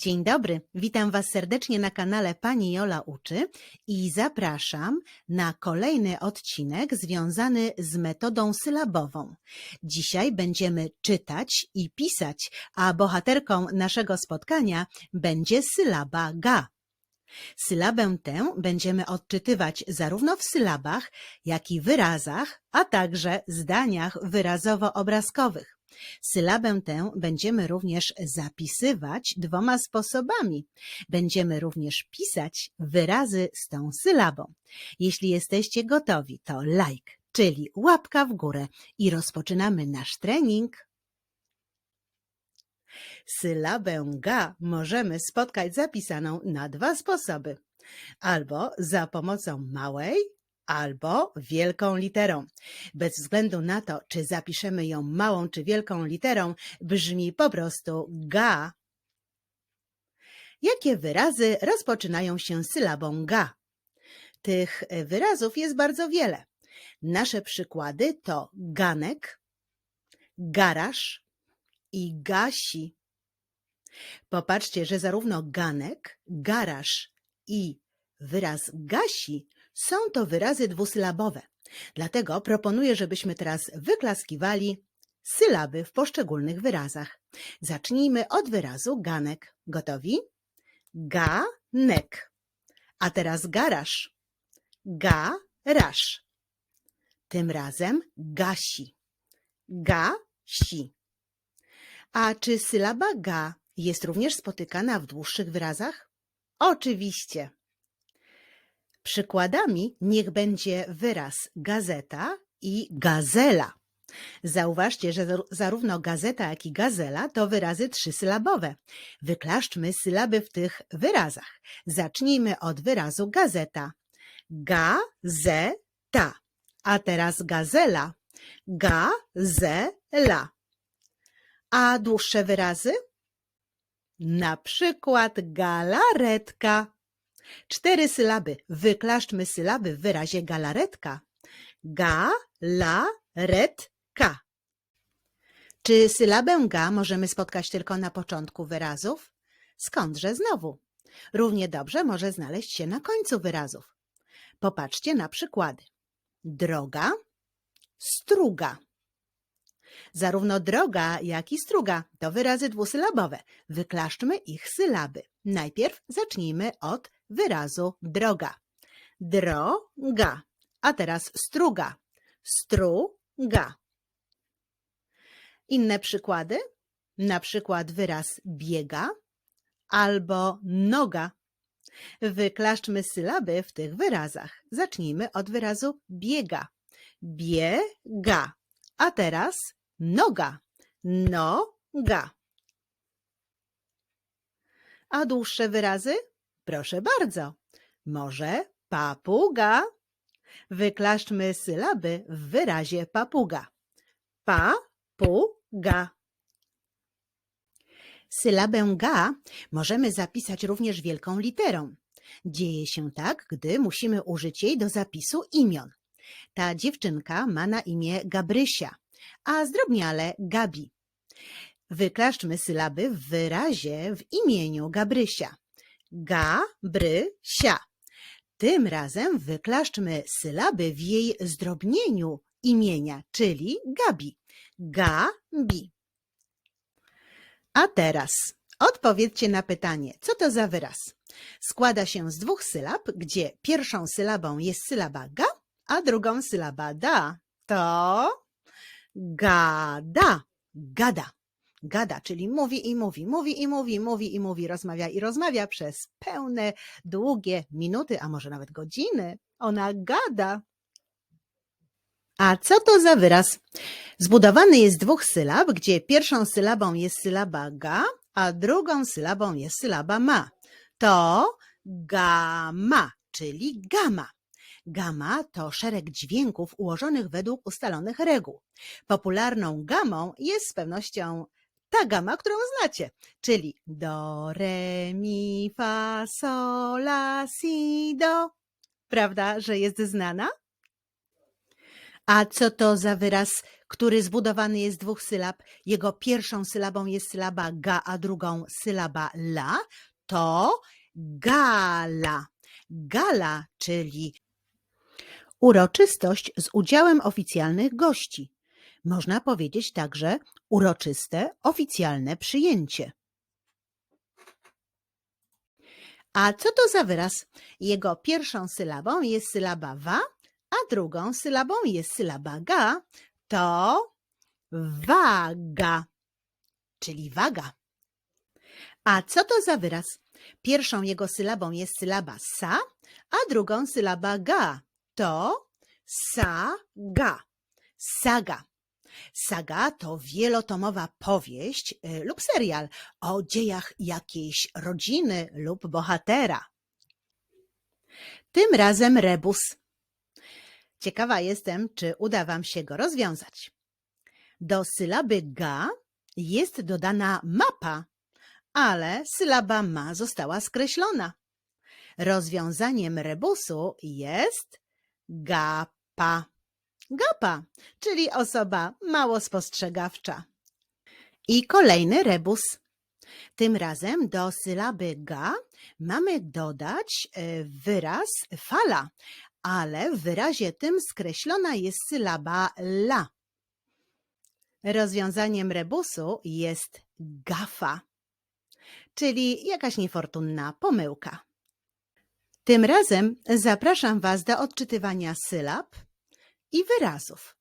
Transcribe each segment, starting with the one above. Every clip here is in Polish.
Dzień dobry, witam Was serdecznie na kanale Pani Jola Uczy i zapraszam na kolejny odcinek związany z metodą sylabową. Dzisiaj będziemy czytać i pisać, a bohaterką naszego spotkania będzie sylaba ga. Sylabę tę będziemy odczytywać zarówno w sylabach, jak i wyrazach, a także zdaniach wyrazowo-obrazkowych. Sylabę tę będziemy również zapisywać dwoma sposobami. Będziemy również pisać wyrazy z tą sylabą. Jeśli jesteście gotowi, to like, czyli łapka w górę i rozpoczynamy nasz trening. Sylabę ga możemy spotkać zapisaną na dwa sposoby. Albo za pomocą małej, albo wielką literą. Bez względu na to, czy zapiszemy ją małą czy wielką literą, brzmi po prostu ga. Jakie wyrazy rozpoczynają się sylabą ga? Tych wyrazów jest bardzo wiele. Nasze przykłady to ganek, garaż i gasi. Popatrzcie, że zarówno ganek, garaż i wyraz gasi są to wyrazy dwusylabowe. Dlatego proponuję, żebyśmy teraz wyklaskiwali sylaby w poszczególnych wyrazach. Zacznijmy od wyrazu ganek. Gotowi? Ganek. A teraz garaż. Garaż. Tym razem gasi. Gasi. A czy sylaba ga jest również spotykana w dłuższych wyrazach? Oczywiście. Przykładami niech będzie wyraz gazeta i gazela. Zauważcie, że zar- zarówno gazeta, jak i gazela to wyrazy trzysylabowe. Wyklaszczmy sylaby w tych wyrazach. Zacznijmy od wyrazu gazeta. Gazeta. A teraz gazela. Gazela. A dłuższe wyrazy? Na przykład galaretka. Cztery sylaby. Wyklaszczmy sylaby w wyrazie galaretka. Ga-la-ret-ka. Czy sylabę ga możemy spotkać tylko na początku wyrazów? Skądże znowu? Równie dobrze może znaleźć się na końcu wyrazów. Popatrzcie na przykłady. Droga, struga. Zarówno droga, jak i struga to wyrazy dwusylabowe. Wyklaszczmy ich sylaby. Najpierw zacznijmy od wyrazu droga. Droga. A teraz struga. Struga. Inne przykłady? Na przykład wyraz biega albo noga. Wyklaszczmy sylaby w tych wyrazach. Zacznijmy od wyrazu biega. Biega. A teraz noga. Noga. A dłuższe wyrazy? Proszę bardzo. Może papuga. Wyklaszczmy sylaby w wyrazie papuga. Papuga. Sylabę ga możemy zapisać również wielką literą. Dzieje się tak, gdy musimy użyć jej do zapisu imion. Ta dziewczynka ma na imię Gabrysia, a zdrobniale Gabi. Wyklaszczmy sylaby w wyrazie w imieniu Gabrysia. Gabrysia. Tym razem wyklaszczmy sylaby w jej zdrobnieniu imienia, czyli Gabi. Gabi. A teraz odpowiedzcie na pytanie, co to za wyraz? Składa się z dwóch sylab, gdzie pierwszą sylabą jest sylaba ga, a drugą sylaba da. To gada, gada. Gada, czyli mówi i mówi, mówi i mówi, mówi i mówi, rozmawia i rozmawia przez pełne, długie minuty, a może nawet godziny. Ona gada. A co to za wyraz? Zbudowany jest z dwóch sylab, gdzie pierwszą sylabą jest sylaba ga, a drugą sylabą jest sylaba ma. To gama, czyli gama. Gama to szereg dźwięków ułożonych według ustalonych reguł. Popularną gamą jest z pewnością ta gama, którą znacie, czyli do, re, mi, fa, sol, la, si, do. Prawda, że jest znana? A co to za wyraz, który zbudowany jest z dwóch sylab? Jego pierwszą sylabą jest sylaba ga, a drugą sylaba la. To gala. Gala, czyli uroczystość z udziałem oficjalnych gości. Można powiedzieć także uroczyste, oficjalne przyjęcie. A co to za wyraz? Jego pierwszą sylabą jest sylaba wa, a drugą sylabą jest sylaba ga. To waga, czyli waga. A co to za wyraz? Pierwszą jego sylabą jest sylaba sa, a drugą sylaba ga. To saga. Saga. Saga to wielotomowa powieść y, lub serial o dziejach jakiejś rodziny lub bohatera. Tym razem rebus. Ciekawa jestem, czy uda Wam się go rozwiązać. Do sylaby ga jest dodana mapa, ale sylaba ma została skreślona. Rozwiązaniem rebusu jest gapa. Gapa, czyli osoba mało spostrzegawcza. I kolejny rebus. Tym razem do sylaby ga mamy dodać e, wyraz fala, ale w wyrazie tym skreślona jest sylaba la. Rozwiązaniem rebusu jest gafa, czyli jakaś niefortunna pomyłka. Tym razem zapraszam Was do odczytywania sylab i wyrazów.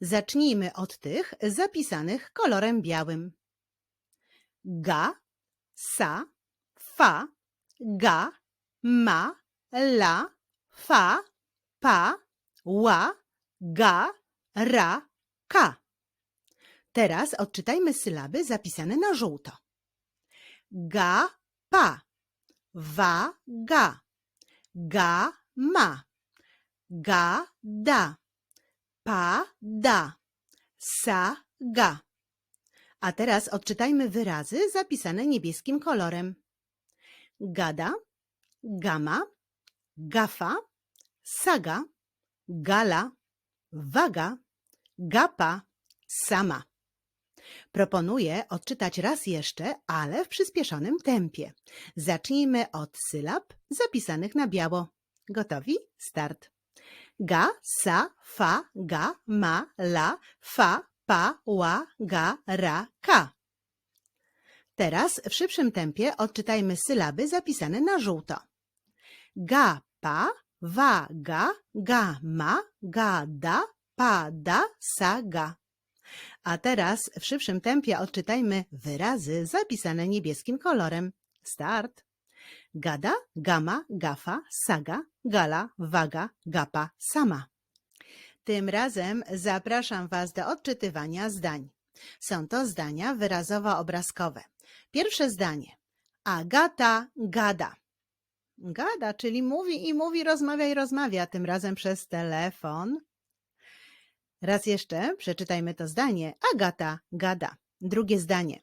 Zacznijmy od tych zapisanych kolorem białym. Ga, sa, fa, ga, ma, la, fa, pa, ła, ga, ra, ka. Teraz odczytajmy sylaby zapisane na żółto. Ga, pa, wa, ga, ga, ma, ga, da, pa, da, sa, ga. A teraz odczytajmy wyrazy zapisane niebieskim kolorem. Gada, gama, gafa, saga, gala, waga, gapa, sama. Proponuję odczytać raz jeszcze, ale w przyspieszonym tempie. Zacznijmy od sylab zapisanych na biało. Gotowi? Start. Ga, sa, fa, ga, ma, la, fa, pa, ła, ga, ra, ka. Teraz w szybszym tempie odczytajmy sylaby zapisane na żółto. Ga, pa, wa, ga, ga, ma, ga, da, pa, da, sa, ga. A teraz w szybszym tempie odczytajmy wyrazy zapisane niebieskim kolorem. Start. Gada, gama, gafa, saga, gala, waga, gapa, sama. Tym razem zapraszam Was do odczytywania zdań. Są to zdania wyrazowo-obrazkowe. Pierwsze zdanie. Agata gada. Gada, czyli mówi i mówi, rozmawia i rozmawia, tym razem przez telefon. Raz jeszcze przeczytajmy to zdanie. Agata gada. Drugie zdanie.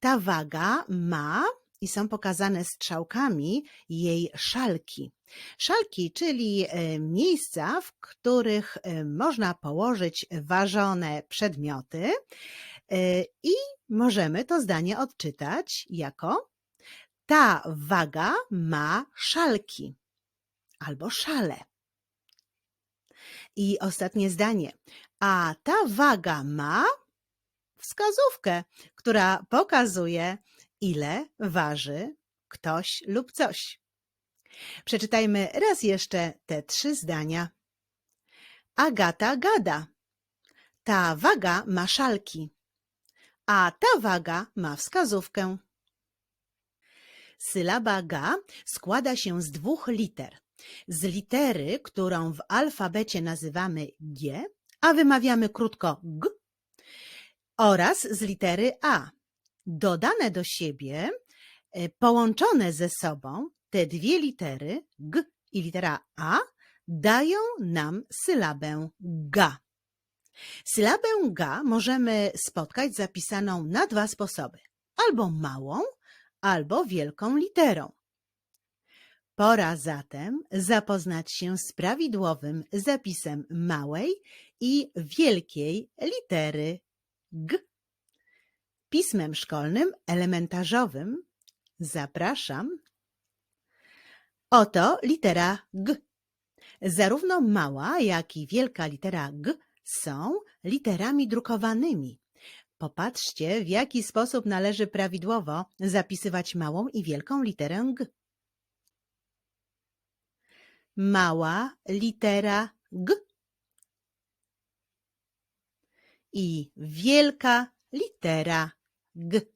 Ta waga ma i są pokazane strzałkami jej szalki. Szalki, czyli e, miejsca, w których e, można położyć ważone przedmioty e, i możemy to zdanie odczytać jako ta waga ma szalki albo szale. I ostatnie zdanie. A ta waga ma wskazówkę, która pokazuje, ile waży ktoś lub coś. Przeczytajmy raz jeszcze te trzy zdania. Agata gada. Ta waga ma szalki, a ta waga ma wskazówkę. Sylaba ga składa się z dwóch liter. Z litery, którą w alfabecie nazywamy G, a wymawiamy krótko G, oraz z litery A. Dodane do siebie, e, połączone ze sobą, te dwie litery G i litera A dają nam sylabę ga. Sylabę ga możemy spotkać zapisaną na dwa sposoby. Albo małą, albo wielką literą. Pora zatem zapoznać się z prawidłowym zapisem małej i wielkiej litery G. Pismem szkolnym elementarzowym zapraszam. Oto litera G. Zarówno mała, jak i wielka litera G są literami drukowanymi. Popatrzcie, w jaki sposób należy prawidłowo zapisywać małą i wielką literę G. Mała litera G i wielka litera G.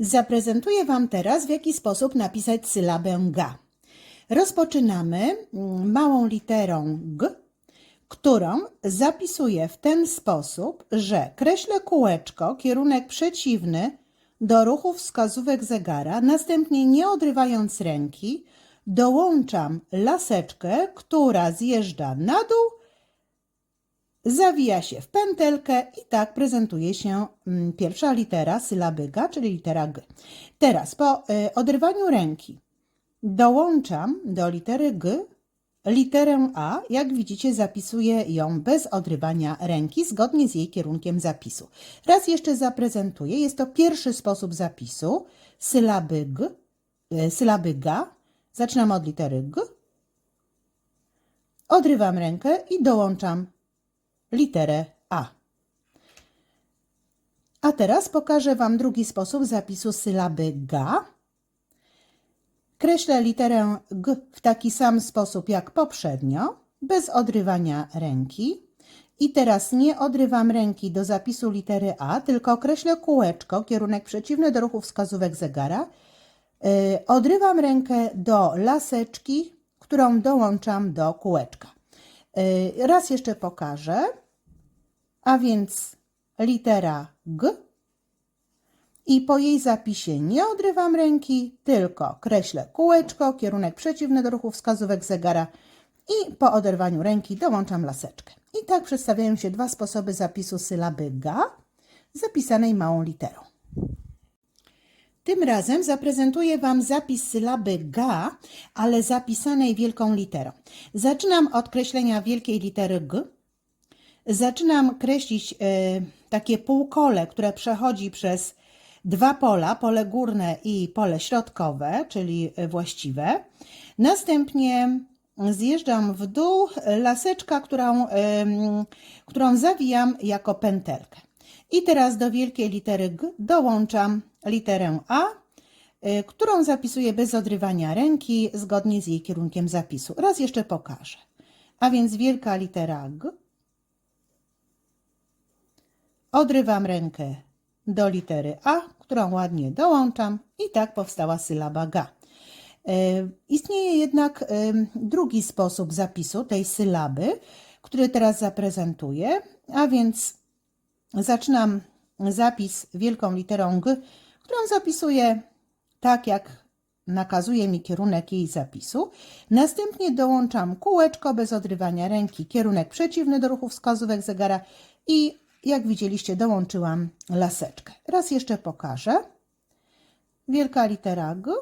Zaprezentuję Wam teraz, w jaki sposób napisać sylabę ga. Rozpoczynamy mm, małą literą g, którą zapisuję w ten sposób, że kreślę kółeczko, kierunek przeciwny do ruchu wskazówek zegara, następnie nie odrywając ręki, dołączam laseczkę, która zjeżdża na dół zawija się w pętelkę i tak prezentuje się mm, pierwsza litera sylaby ga, czyli litera g. Teraz po y, odrywaniu ręki dołączam do litery g literę a. Jak widzicie zapisuję ją bez odrywania ręki zgodnie z jej kierunkiem zapisu. Raz jeszcze zaprezentuję. Jest to pierwszy sposób zapisu sylaby g, y, sylaby ga. Zaczynam od litery g. Odrywam rękę i dołączam literę A. A teraz pokażę Wam drugi sposób zapisu sylaby ga. Kreślę literę g w taki sam sposób jak poprzednio, bez odrywania ręki. I teraz nie odrywam ręki do zapisu litery A, tylko kreślę kółeczko, kierunek przeciwny do ruchu wskazówek zegara. Yy, odrywam rękę do laseczki, którą dołączam do kółeczka. Yy, raz jeszcze pokażę, a więc litera G i po jej zapisie nie odrywam ręki, tylko kreślę kółeczko, kierunek przeciwny do ruchu wskazówek zegara i po oderwaniu ręki dołączam laseczkę. I tak przedstawiają się dwa sposoby zapisu sylaby ga zapisanej małą literą. Tym razem zaprezentuję Wam zapis sylaby ga, ale zapisanej wielką literą. Zaczynam od kreślenia wielkiej litery g. Zaczynam kreślić e, takie półkole, które przechodzi przez dwa pola, pole górne i pole środkowe, czyli właściwe. Następnie zjeżdżam w dół laseczka, którą, którą zawijam jako pętelkę. I teraz do wielkiej litery G dołączam literę A, y, którą zapisuję bez odrywania ręki, zgodnie z jej kierunkiem zapisu. Raz jeszcze pokażę. A więc wielka litera G. Odrywam rękę do litery A, którą ładnie dołączam i tak powstała sylaba ga. E, istnieje jednak e, drugi sposób zapisu tej sylaby, który teraz zaprezentuję, a więc zaczynam zapis wielką literą G, którą zapisuję tak, jak nakazuje mi kierunek jej zapisu. Następnie dołączam kółeczko bez odrywania ręki, kierunek przeciwny do ruchu wskazówek zegara i jak widzieliście, dołączyłam laseczkę. Raz jeszcze pokażę. Wielka litera G,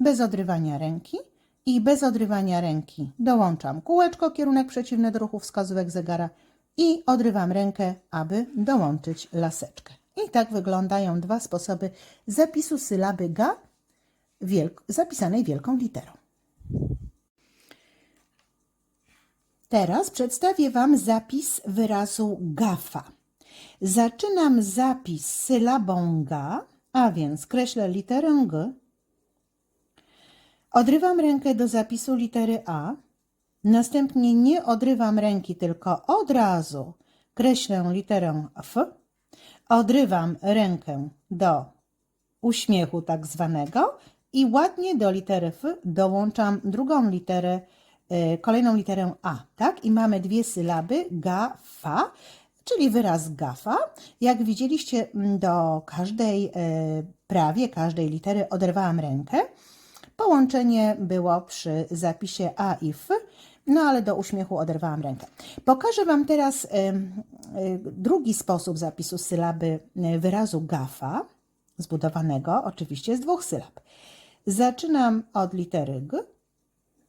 bez odrywania ręki i bez odrywania ręki dołączam kółeczko, kierunek przeciwny do ruchu wskazówek zegara i odrywam rękę, aby dołączyć laseczkę. I tak wyglądają dwa sposoby zapisu sylaby ga wielk zapisanej wielką literą. Teraz przedstawię Wam zapis wyrazu gafa. Zaczynam zapis sylabą ga, a więc kreślę literę g, odrywam rękę do zapisu litery a, następnie nie odrywam ręki, tylko od razu kreślę literę f, odrywam rękę do uśmiechu tak zwanego i ładnie do litery F dołączam drugą literę, e, kolejną literę A, tak? I mamy dwie sylaby ga, fa, czyli wyraz gafa. Jak widzieliście, do każdej, e, prawie każdej litery oderwałam rękę. Połączenie było przy zapisie A i F, no ale do uśmiechu oderwałam rękę. Pokażę Wam teraz drugi sposób zapisu sylaby e, wyrazu gafa, zbudowanego oczywiście z dwóch sylab. Zaczynam od litery G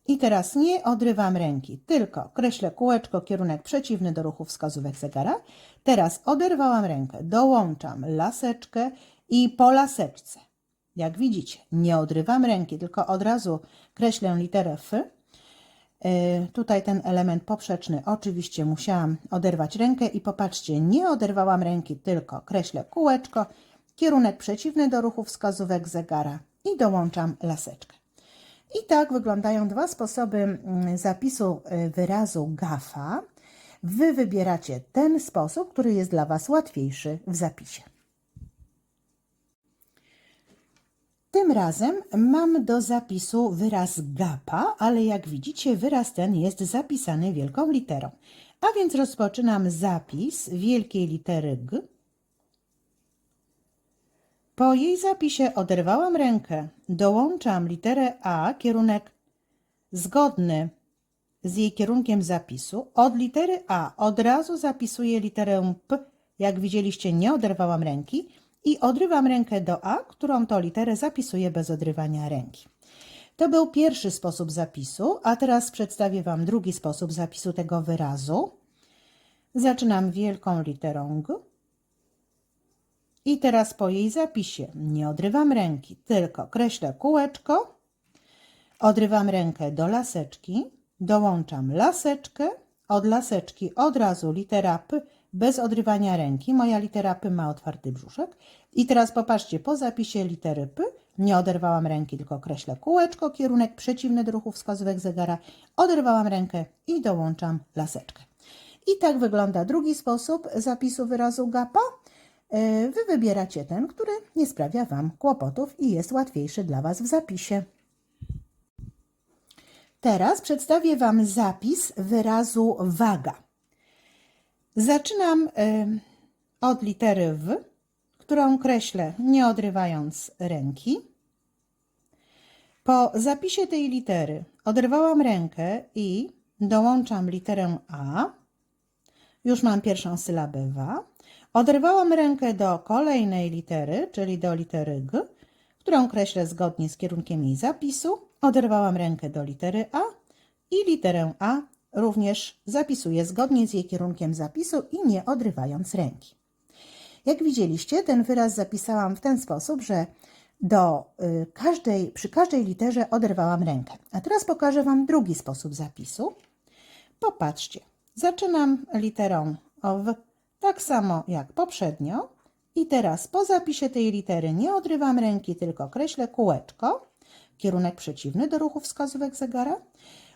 i teraz nie odrywam ręki, tylko kreślę kółeczko, kierunek przeciwny do ruchu wskazówek zegara. Teraz oderwałam rękę, dołączam laseczkę i po laseczce, jak widzicie, nie odrywam ręki, tylko od razu kreślę literę F. Y, Tutaj ten element poprzeczny, oczywiście musiałam oderwać rękę i popatrzcie, nie oderwałam ręki, tylko kreślę kółeczko, kierunek przeciwny do ruchu wskazówek zegara i dołączam laseczkę. I tak wyglądają dwa sposoby mm, zapisu y, wyrazu gafa. Wy wybieracie ten sposób, który jest dla Was łatwiejszy w zapisie. Tym razem mam do zapisu wyraz gapa, ale jak widzicie, wyraz ten jest zapisany wielką literą. A więc rozpoczynam zapis wielkiej litery G. Po jej zapisie oderwałam rękę, dołączam literę A, kierunek zgodny z jej kierunkiem zapisu. Od litery A od razu zapisuję literę P. Jak widzieliście, nie oderwałam ręki i odrywam rękę do A, którą to literę zapisuję bez odrywania ręki. To był pierwszy sposób zapisu, a teraz przedstawię Wam drugi sposób zapisu tego wyrazu. Zaczynam wielką literą G. I teraz po jej zapisie nie odrywam ręki, tylko kreślę kółeczko, odrywam rękę do laseczki, dołączam laseczkę, od laseczki od razu litera P bez odrywania ręki. Moja litera P ma otwarty brzuszek. I teraz popatrzcie, po zapisie litery P nie oderwałam ręki, tylko kreślę kółeczko, kierunek przeciwny do ruchu wskazówek zegara, oderwałam rękę i dołączam laseczkę. I tak wygląda drugi sposób zapisu wyrazu gapa. E, Wy wybieracie ten, który nie sprawia Wam kłopotów i jest łatwiejszy dla Was w zapisie. Teraz przedstawię Wam zapis wyrazu waga. Zaczynam e, od litery W, którą kreślę nie odrywając ręki. Po zapisie tej litery oderwałam rękę i dołączam literę A. Już mam pierwszą sylabę wa. Oderwałam rękę do kolejnej litery, czyli do litery G, którą kreślę zgodnie z kierunkiem jej zapisu. Oderwałam rękę do litery A i literę A również zapisuję zgodnie z jej kierunkiem zapisu i nie odrywając ręki. Jak widzieliście, ten wyraz zapisałam w ten sposób, że do y, każdej, przy każdej literze oderwałam rękę. A teraz pokażę Wam drugi sposób zapisu. Popatrzcie, zaczynam literą W tak samo jak poprzednio i teraz po zapisie tej litery nie odrywam ręki, tylko kreślę kółeczko, kierunek przeciwny do ruchu wskazówek zegara.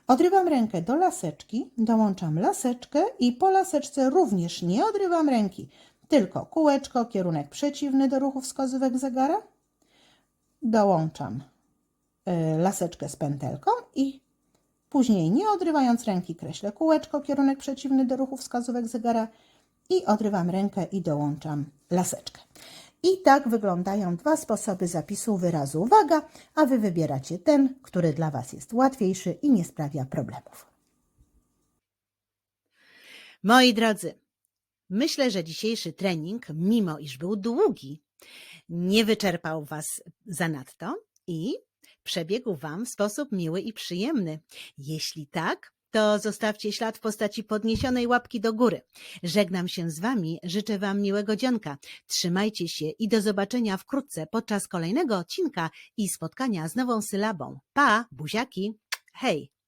Odrywam rękę do laseczki, dołączam laseczkę i po laseczce również nie odrywam ręki, tylko kółeczko, kierunek przeciwny do ruchu wskazówek zegara. Dołączam y, laseczkę z pętelką i później nie odrywając ręki kreślę kółeczko, kierunek przeciwny do ruchu wskazówek zegara i odrywam rękę i dołączam laseczkę. I tak wyglądają dwa sposoby zapisu wyrazu waga, a Wy wybieracie ten, który dla Was jest łatwiejszy i nie sprawia problemów. Moi drodzy, myślę, że dzisiejszy trening, mimo iż był długi, nie wyczerpał Was zanadto i przebiegł Wam w sposób miły i przyjemny. Jeśli tak, to zostawcie ślad w postaci podniesionej łapki do góry. Żegnam się z Wami, życzę Wam miłego dzionka. Trzymajcie się i do zobaczenia wkrótce podczas kolejnego odcinka i spotkania z nową sylabą. Pa, buziaki, hej!